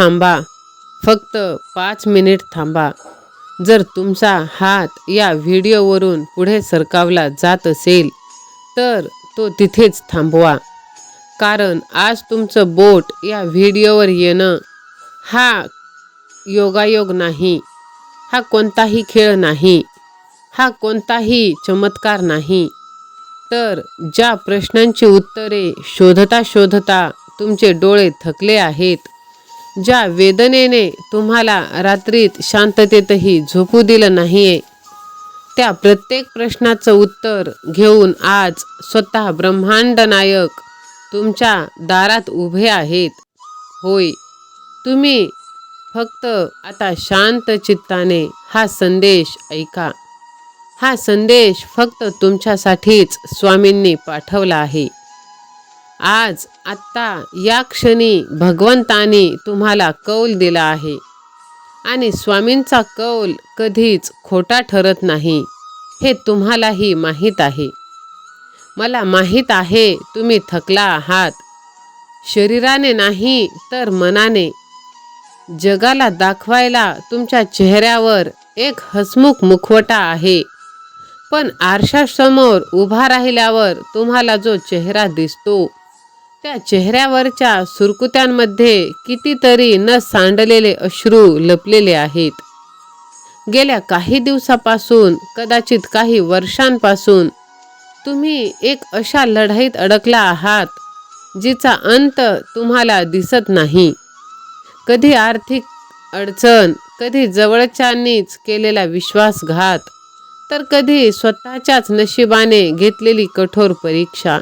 थांबा. फक्त पाच मिनिट थांबा. जर तुमचा हात या व्हिडिओवरून पुढे सरकावला जात असेल तर तो तिथेच थांबवा. कारण आज तुमचं बोट या व्हिडिओवर येणं हा योगायोग नाही. हा कोणताही खेळ नाही. हा कोणताही चमत्कार नाही. तर ज्या प्रश्नांची उत्तरे शोधता शोधता तुमचे डोळे थकले आहेत ज्या वेदनेने तुम्हाला रात्रीत शांततेतही झोपू दिलं नाहीये त्या प्रत्येक प्रश्नाचं उत्तर घेऊन आज स्वतः ब्रह्मांड नायक तुमच्या दारात उभे आहेत. होय तुम्ही फक्त आता शांत चित्ताने हा संदेश ऐका. हा संदेश फक्त तुमच्यासाठीच स्वामींनी पाठवला आहे. आज आत्ता या क्षणी भगवंताने तुम्हाला कौल दिला आहे. आणि स्वामींचा कौल कधीच खोटा ठरत नाही. हे तुम्हालाही माहीत आहे. मला माहीत आहे तुम्ही थकला आहात. शरीराने नाही तर मनाने. जगाला दाखवायला तुमच्या चेहऱ्यावर एक हसमुख मुखवटा आहे. पण आरशासमोर उभा राहिल्यावर तुम्हाला जो चेहरा दिसतो त्या चेहऱ्यावरच्या सुरकुत्यांमध्ये कितीतरी न सांडलेले अश्रू लपलेले आहेत. गेल्या काही दिवसापासून कदाचित काही वर्षांपासून तुम्ही एक अशा लढाईत अडकला आहात जिचा अंत तुम्हाला दिसत नाही. कधी आर्थिक अडचण कधी जवळच्यांनीच केलेला विश्वासघात तर कधी स्वतःच्याच नशिबाने घेतलेली कठोर परीक्षा.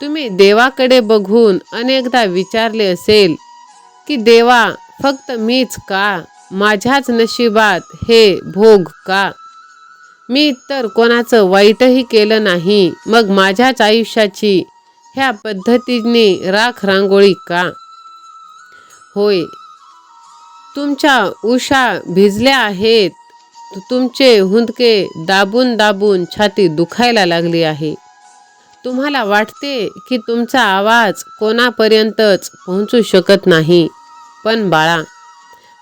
तुम्ही देवाकडे बघून अनेकदा विचारले असेल की देवा फक्त मीच का? माझ्याच नशिबात हे भोग का? मी तर कोणाचं वाईटही केलं नाही. मग माझ्याच आयुष्याची ह्या पद्धतीने राख रांगोळी का? होय तुमच्या उषा भिजल्या आहेत. तुमचे हुंदके दाबून दाबून छाती दुखायला लागली आहे. तुम्हाला वाटते की तुमचा आवाज कोणापर्यंतच पोहोचू शकत नाही. पण बाळा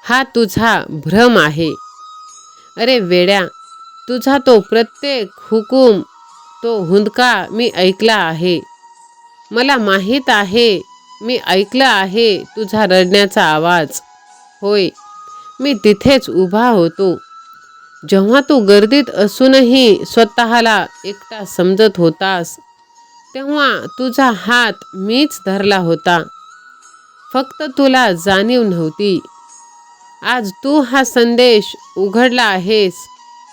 हा तुझा भ्रम आहे. अरे वेड्या तुझा तो प्रत्येक हुकूम तो हुंदका मी ऐकला आहे. मला माहीत आहे मी ऐकलं आहे तुझा रडण्याचा आवाज. होय मी तिथेच उभा होतो. जेव्हा तू गर्दीत असूनही स्वतःला एकटा समजत होतास तेव्हा तुझा हात मीच धरला होता. फक्त तुला जाणीव नव्हती. आज तू हा संदेश उघडला आहेस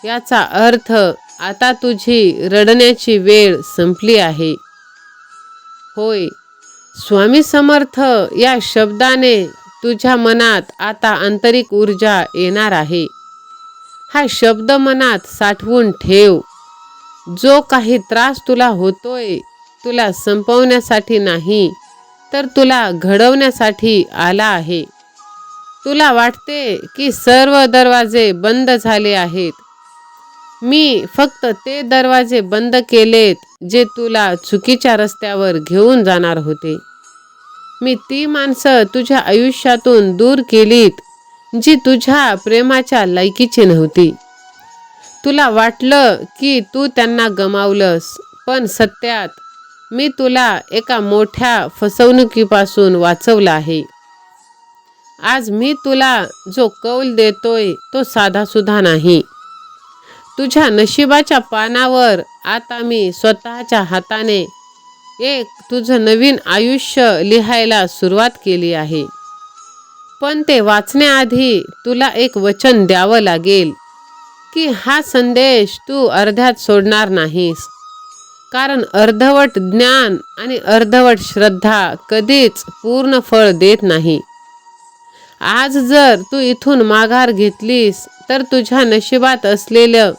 याचा अर्थ आता तुझी रडण्याची वेळ संपली आहे. होय स्वामी समर्थ या शब्दाने तुझ्या मनात आता आंतरिक ऊर्जा येणार आहे. हा शब्द मनात साठवून ठेव. जो काही त्रास तुला होतोय तुला संपवण्यासाठी नाही तर तुला घडवण्यासाठी आला आहे. तुला वाटते की सर्व दरवाजे बंद झाले आहेत. मी फक्त ते दरवाजे बंद केलेत जे तुला चुकीच्या रस्त्यावर घेऊन जाणार होते. मी ती माणसं तुझ्या आयुष्यातून दूर केलीत जी तुझ्या प्रेमाच्या लायकीची नव्हती. तुला वाटलं की तू त्यांना गमावलंस पण सत्यात मी तुला एका मोठ्या फसवणुकीपासून वाचवलं आहे. आज मी तुला जो कौल देतोय तो साधासुद्धा नाही. तुझ्या नशिबाच्या पानावर आता मी स्वतःच्या हाताने एक तुझं नवीन आयुष्य लिहायला सुरुवात केली आहे. पण ते वाचण्याआधी तुला एक वचन द्यावं लागेल की हा संदेश तू अर्ध्यात सोडणार नाहीस. कारण अर्धवट ज्ञान आणि अर्धवट श्रद्धा कधीच पूर्ण फळ देत नाही. आज जर तू इथून माघार घेतलीस तर तुझ्या नशिबात असलेलं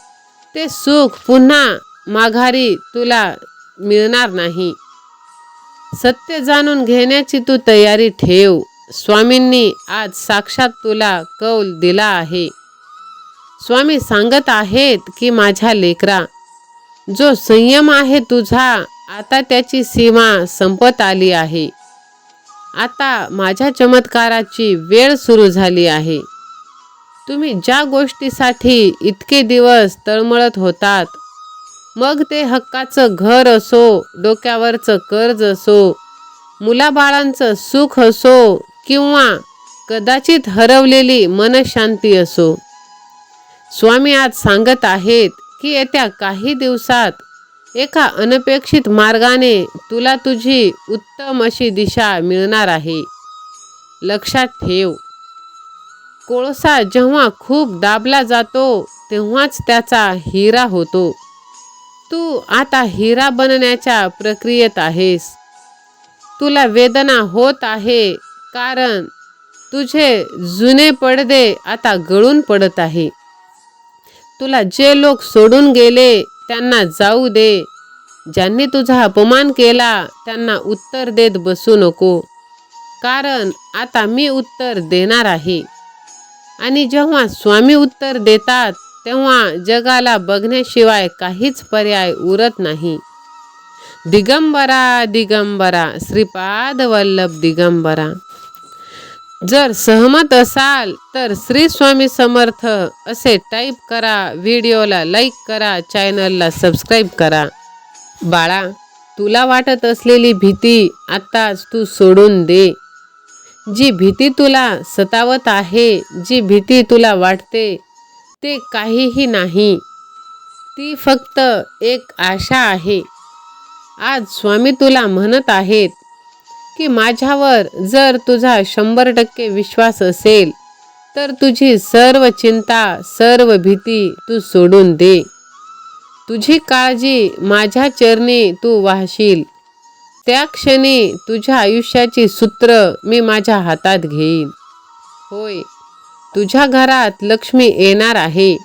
ते सुख पुन्हा माघारी तुला मिळणार नाही. सत्य जाणून घेण्याची तू तयारी ठेव. स्वामींनी आज साक्षात तुला कौल दिला आहे. स्वामी सांगत आहेत की माझ्या लेकरा जो संयम आहे तुझा आता त्याची सीमा संपत आली आहे. आता माझ्या चमत्काराची वेळ सुरू झाली आहे. तुम्ही ज्या गोष्टीसाठी इतके दिवस तळमळत होतात मग ते हक्काचं घर असो डोक्यावरचं कर्ज असो मुलाबाळांचं सुख असो किंवा कदाचित हरवलेली मनशांती असो. स्वामी आज सांगत आहेत की येत्या काही दिवसात एका अनपेक्षित मार्गाने तुला तुझी उत्तम अशी दिशा मिळणार आहे. लक्षात ठेव. कोळसा जेव्हा खूप दाबला जातो तेव्हाच त्याचा हिरा होतो. तू आता हिरा बनण्याच्या प्रक्रियेत आहेस. तुला वेदना होत आहे कारण तुझे जुने पडदे आता गळून पडत आहे. तुला जे लोक सोडून गेले त्यांना जाऊ दे. ज्यांनी तुझा अपमान केला त्यांना उत्तर देत बसू नको. कारण आता मी उत्तर देणार आहे. आणि जेव्हा स्वामी उत्तर देतात तेव्हा जगाला बघण्याशिवाय काहीच पर्याय उरत नाही. दिगंबरा दिगंबरा श्रीपाद वल्लभ दिगंबरा. जर सहमत असाल तर श्री स्वामी समर्थ असे टाईप करा व्हिडिओला लाईक करा चॅनलला सबस्क्राईब करा. बाळा तुला वाटत असलेली भीती आत्ताच तू सोडून दे. जी भीती तुला सतावत आहे जी भीती तुला वाटते ते काहीही नाही. ती फक्त एक आशा आहे. आज स्वामी तुला म्हणत आहेत की माझ्यावर जर तुझा शंभर टक्के विश्वास असेल तर तुझी सर्व चिंता सर्व भीती तू सोडून दे. तुझी काळजी माझ्या चरणी तू वाहशील. त्या क्षणी तुझ्या आयुष्याची सूत्र मी माझ्या हातात घेईन. होय तुझ्या घरात लक्ष्मी येणार आहे.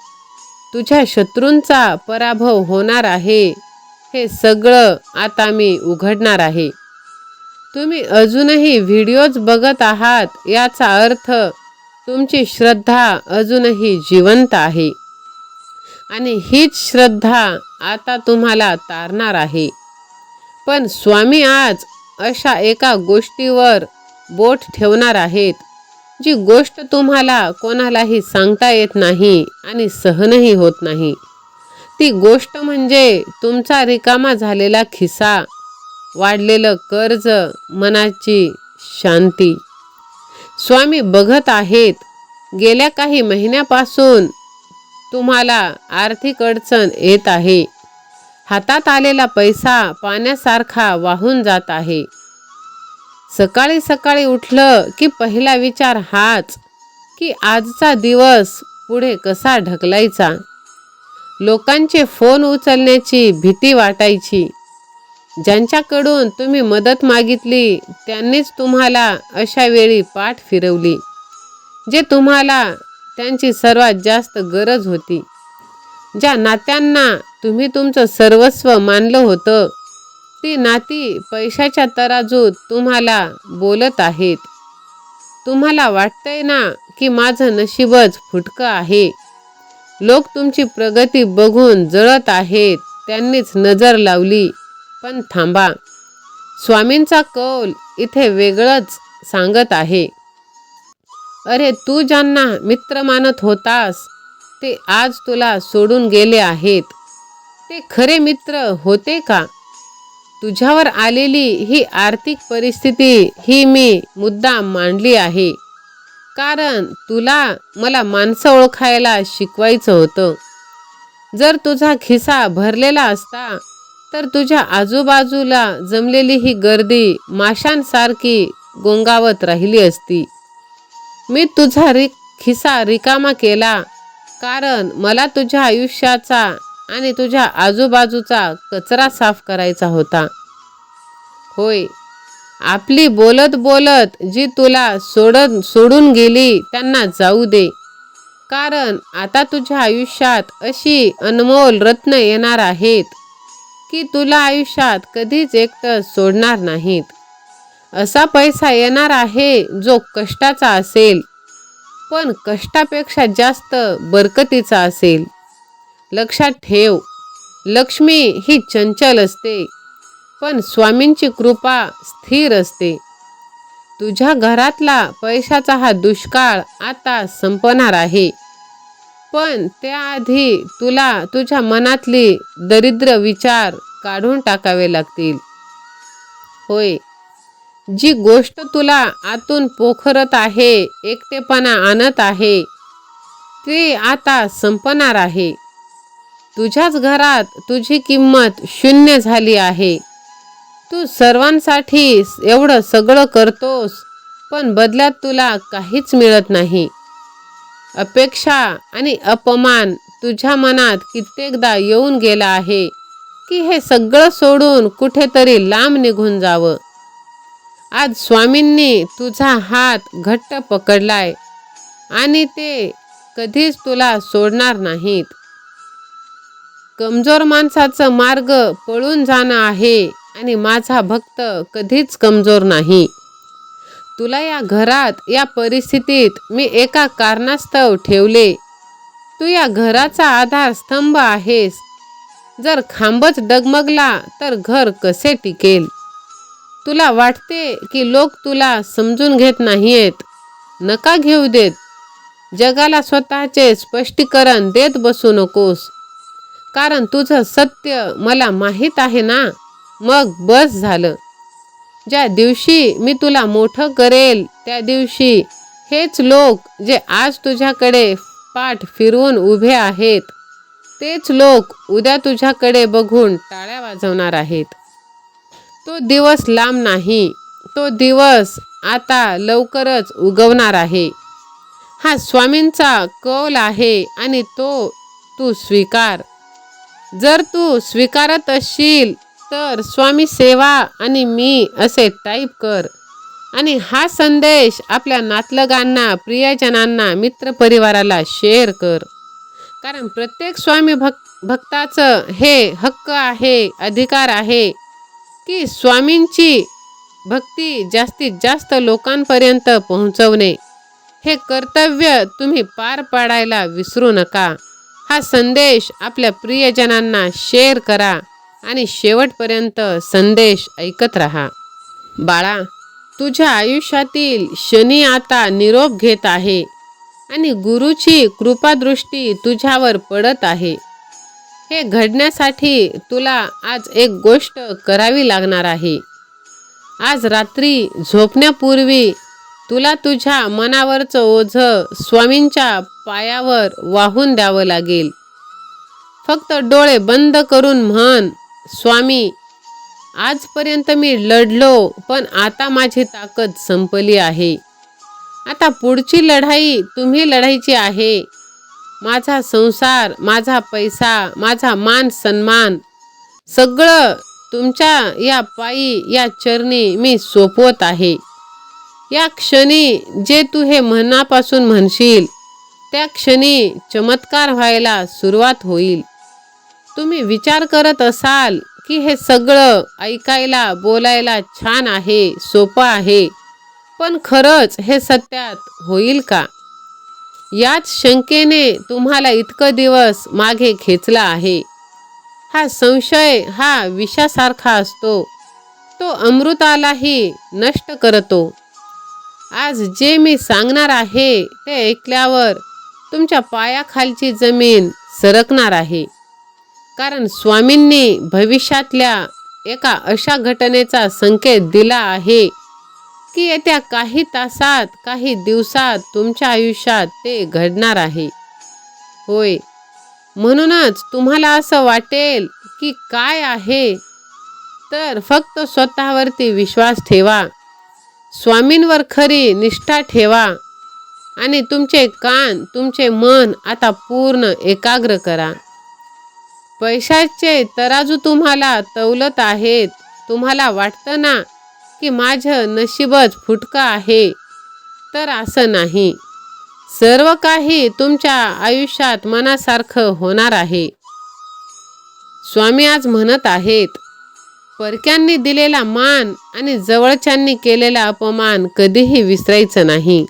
तुझ्या शत्रूंचा पराभव होणार आहे. हे सगळं आता मी उघडणार आहे. तुम्ही अजूनही व्हिडिओज बघत आहात याचा अर्थ तुमची श्रद्धा अजूनही जिवंत आहे. आणि हीच श्रद्धा आता तुम्हाला तारणार आहे. पण स्वामी आज अशा एका गोष्टीवर बोट ठेवणार आहेत जी गोष्ट तुम्हाला कोणालाही सांगता येत नाही आणि सहनही होत नाही. ती गोष्ट म्हणजे तुमचा रिकामा झालेला खिसा वाढलेलं कर्ज मनाची शांती. स्वामी बघत आहेत गेल्या काही महिन्यापासून तुम्हाला आर्थिक अडचण येत आहे. हातात आलेला पैसा पाण्यासारखा वाहून जात आहे. सकाळी सकाळी उठलं की पहिला विचार हाच की आजचा दिवस पुढे कसा ढकलायचा? लोकांचे फोन उचलण्याची भीती वाटायची. ज्यांच्याकडून तुम्ही मदत मागितली त्यांनीच तुम्हाला अशा वेळी पाठ फिरवली जे तुम्हाला त्यांची सर्वात जास्त गरज होती. ज्या नात्यांना तुम्ही तुमचं सर्वस्व मानलं होतं ती नाती पैशाच्या तराजूत तुम्हाला बोलत आहेत. तुम्हाला वाटतंय ना की माझं नशीबच फुटकं आहे. लोक तुमची प्रगती बघून जळत आहेत त्यांनीच नजर लावली. पण थांबा. स्वामींचा कौल इथे वेगळंच सांगत आहे. अरे तू ज्यांना मित्र मानत होतास ते आज तुला सोडून गेले आहेत. ते खरे मित्र होते का? तुझ्यावर आलेली ही आर्थिक परिस्थिती ही मी मुद्दाम मांडली आहे. कारण तुला मला माणसं ओळखायला शिकवायचं होतं. जर तुझा खिसा भरलेला असता तर तुझ्या आजूबाजूला जमलेली ही गर्दी माशांसारखी गोंगावत राहिली असती. मी तुझा रि खिसा रिकामा केला कारण मला तुझ्या आयुष्याचा आणि तुझ्या आजूबाजूचा कचरा साफ करायचा होता. होय आपली बोलत बोलत जी तुला सोडत सोडून गेली त्यांना जाऊ दे. कारण आता तुझ्या आयुष्यात अशी अनमोल रत्न येणार आहेत. की तुला आयुष्यात कधीच एकटं सोडणार नाहीत. असा पैसा येणार आहे जो कष्टाचा असेल पण कष्टापेक्षा जास्त बरकतीचा असेल. लक्षात ठेव लक्ष्मी ही चंचल असते पण स्वामींची कृपा स्थिर असते. तुझ्या घरातला पैशाचा हा दुष्काळ आता संपणार आहे. पण त्याआधी तुला तुझ्या मनातली दरिद्र विचार काढून टाकावे लागतील. होय. जी गोष्ट तुला आतून पोखरत आहे एकटेपणा आणत आहे ती आता संपणार आहे. तुझ्याच घरात तुझी किंमत शून्य झाली आहे. तू सर्वांसाठी एवढं सगळं करतोस पण बदल्यात तुला काहीच मिळत नाही. अपेक्षा आणि अपमान तुझ्या मनात कित्येकदा येऊन गेला आहे की हे सगळं सोडून कुठेतरी लांब निघून जावं. आज स्वामींनी तुझा हात घट्ट पकडलाय आणि ते कधीच तुला सोडणार नाहीत. कमजोर माणसाचं मार्ग पळून जाणं आहे आणि माझा भक्त कधीच कमजोर नाही. तुला या घरात या परिस्थितीत मी एका कारणास्तव ठेवले. तू या घराचा आधार स्तंभ आहेस. जर खांबच डगमगला तर घर कसे टिकेल? तुला वाटते की लोक तुला समजून घेत नाहीयेत? नका घेऊ देत. जगाला स्वतःचे स्पष्टीकरण देत बसू नकोस. कारण तुझं सत्य मला माहीत आहे ना? मग बस झालं. ज्या दिवशी मी तुला मोठं करेल त्या दिवशी हेच लोक जे आज तुझ्याकडे पाठ फिरवून उभे आहेत तेच लोक उद्या तुझ्याकडे बघून टाळ्या वाजवणार आहेत. तो दिवस लांब नाही तो दिवस आता लवकरच उगवणार आहे. हा स्वामींचा कौल आहे आणि तो तू स्वीकार. जर तू स्वीकारत असशील तर स्वामी सेवा आणि मी असे टाईप कर. आणि हा संदेश आपल्या नातलगांना प्रियजनांना मित्रपरिवाराला शेअर कर. कारण प्रत्येक स्वामी भक् भक्ताचं हे हक्क आहे अधिकार आहे की स्वामींची भक्ती जास्तीत जास्त लोकांपर्यंत पोहोचवणे. हे कर्तव्य तुम्ही पार पाडायला विसरू नका. हा संदेश आपल्या प्रियजनांना शेअर करा. आणि शेवटपर्यंत संदेश ऐकत राहा. बाळा तुझ्या आयुष्यातील शनी आता निरोप घेत आहे आणि गुरुची कृपादृष्टी तुझ्यावर पडत आहे. हे घडण्यासाठी तुला आज एक गोष्ट करावी लागणार आहे. आज रात्री झोपण्यापूर्वी तुला तुझ्या मनावरचं ओझं स्वामींच्या पायावर वाहून द्यावं लागेल. फक्त डोळे बंद करून म्हण स्वामी आजपर्यंत मी लढलो पण आता माझी ताकद संपली आहे. आता पुढची लढाई तुम्ही लढायची आहे. माझा संसार माझा पैसा माझा मान सन्मान सगळं तुमच्या या पायी या चरणी मी सोपवत आहे. या क्षणी जे तू हे मनापासून म्हणशील त्या क्षणी चमत्कार व्हायला सुरुवात होईल. तुम्ही विचार करत असाल की हे सगळं ऐकायला बोलायला छान आहे सोपं आहे पण खरंच हे सत्यात होईल का? याच शंकेने तुम्हाला इतकं दिवस मागे खेचला आहे. हा संशय हा विषासारखा असतो. तो अमृतालाही नष्ट करतो. आज जे मी सांगणार आहे ते ऐकल्यावर तुमच्या पायाखालची जमीन सरकणार आहे. कारण स्वामींनी भविष्यातल्या एका अशा घटनेचा संकेत दिला आहे की येत्या काही तासात काही दिवसात तुमच्या आयुष्यात ते घडणार आहे. होय. म्हणूनच तुम्हाला असं वाटेल की काय आहे? तर फक्त स्वतःवरती विश्वास ठेवा. स्वामींवर खरी निष्ठा ठेवा. आणि तुमचे कान तुमचे मन आता पूर्ण एकाग्र करा. पैशाचे तराजू तुम्हाला तवलत आहेत. तुम्हाला वाटतं ना की माझं नशीबच फुटकं आहे? तर असं नाही. सर्व काही तुमच्या आयुष्यात मनासारखं होणार आहे. स्वामी आज म्हणत आहेत परक्यांनी दिलेला मान आणि जवळच्यांनी केलेला अपमान कधीही विसरायचं नाही.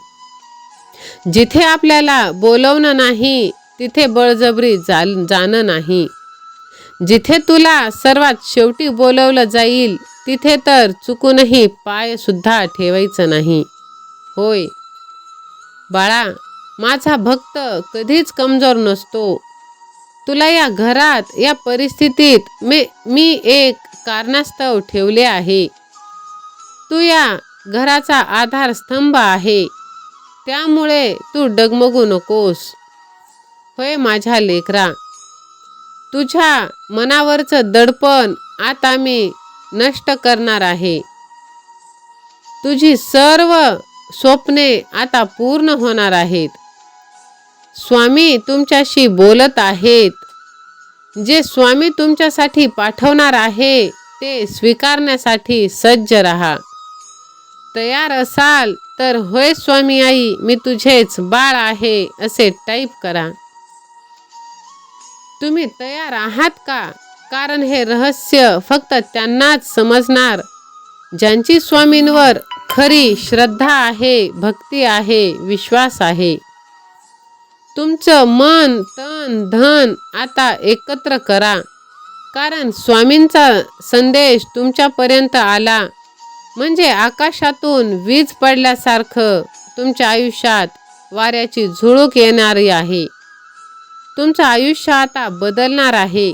जिथे आपल्याला बोलवणं नाही तिथे बळजबरी जाल जाणं नाही. जिथे तुला सर्वात शेवटी बोलवलं जाईल तिथे तर चुकूनही पाय सुद्धा ठेवायचं नाही. होय. बाळा माझा भक्त कधीच कमजोर नसतो. तुला या घरात या परिस्थितीत मी मी एक कारणास्तव ठेवले आहे. तू या घराचा आधारस्तंभ आहे. त्यामुळे तू डगमगू नकोस. होय माझ्या लेकरा. तुझ्या मनावरचं दडपण आता मी नष्ट करणार आहे. तुझी सर्व स्वप्ने आता पूर्ण होणार आहेत. स्वामी तुमच्याशी बोलत आहेत. जे स्वामी तुमच्यासाठी पाठवणार आहे ते स्वीकारण्यासाठी सज्ज राहा. तयार असाल तर होय स्वामी आई मी तुझेच बाळ आहे असे टाईप करा. तुम्ही तयार आहात का? कारण हे रहस्य फक्त त्यांनाच समजणार. ज्यांची स्वामींवर खरी श्रद्धा आहे भक्ती आहे विश्वास आहे. तुमचं मन तन धन आता एकत्र करा. कारण स्वामींचा संदेश तुमच्यापर्यंत आला. म्हणजे आकाशातून वीज पडल्यासारखं तुमच्या आयुष्यात वाऱ्याची झुळूक येणारी आहे. तुमचं आयुष्य आता बदलणार आहे.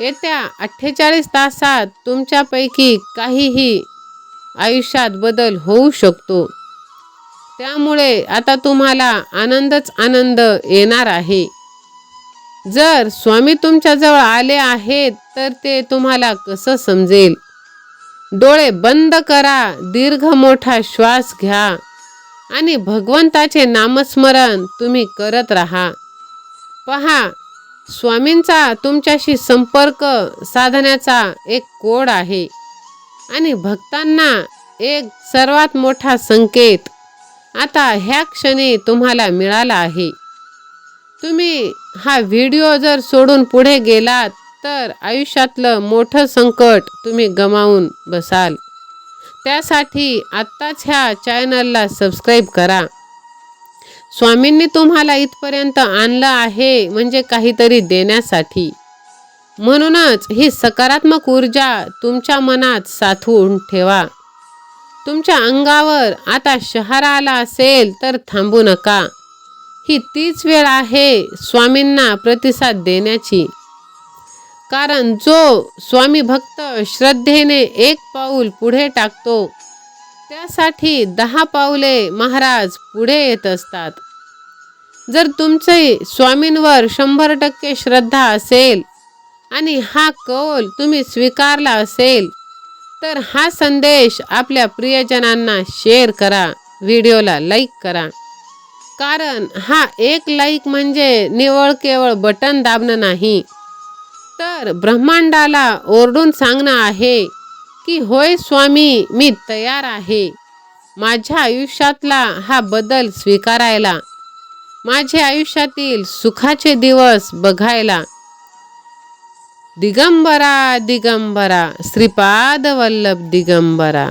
येत्या अठ्ठेचाळीस तासात तुमच्यापैकी काहीही आयुष्यात बदल होऊ शकतो. त्यामुळे आता तुम्हाला आनंदच आनंद येणार आहे. जर स्वामी तुमच्याजवळ आले आहेत तर ते तुम्हाला कसं समजेल? डोळे बंद करा दीर्घ मोठा श्वास घ्या आणि भगवंताचे नामस्मरण तुम्ही करत राहा. पहा स्वामींचा तुमच्याशी संपर्क साधण्याचा एक कोड आहे. आणि भक्तांना एक सर्वात मोठा संकेत आता ह्या क्षणी तुम्हाला मिळाला आहे. तुम्ही हा व्हिडिओ जर सोडून पुढे गेलात तर आयुष्यातलं मोठं संकट तुम्ही गमावून बसाल. त्यासाठी आत्ताच ह्या चॅनलला सबस्क्राईब करा. स्वामींनी तुम्हाला इथपर्यंत आणलं आहे म्हणजे काहीतरी देण्यासाठी. म्हणूनच ही सकारात्मक ऊर्जा तुमच्या मनात साठवून ठेवा. तुमच्या अंगावर आता शहारा आला असेल तर थांबू नका. ही तीच वेळ आहे स्वामींना प्रतिसाद देण्याची. कारण जो स्वामी भक्त श्रद्धेने एक पाऊल पुढे टाकतो त्यासाठी दहा पावले महाराज पुढे येत असतात. जर तुमचे स्वामींवर शंभर टक्के श्रद्धा असेल आणि हा कौल तुम्ही स्वीकारला असेल तर हा संदेश आपल्या प्रियजनांना शेअर करा व्हिडिओला लाईक करा. कारण हा एक लाईक म्हणजे निवळ केवळ बटन दाबणं नाही तर ब्रह्मांडाला ओरडून सांगणं आहे की होय स्वामी मी तयार आहे. माझ्या आयुष्यातला हा बदल स्वीकारायला माझ्या आयुष्यातील सुखाचे दिवस बघायला. दिगंबरा दिगंबरा श्रीपाद वल्लभ दिगंबरा.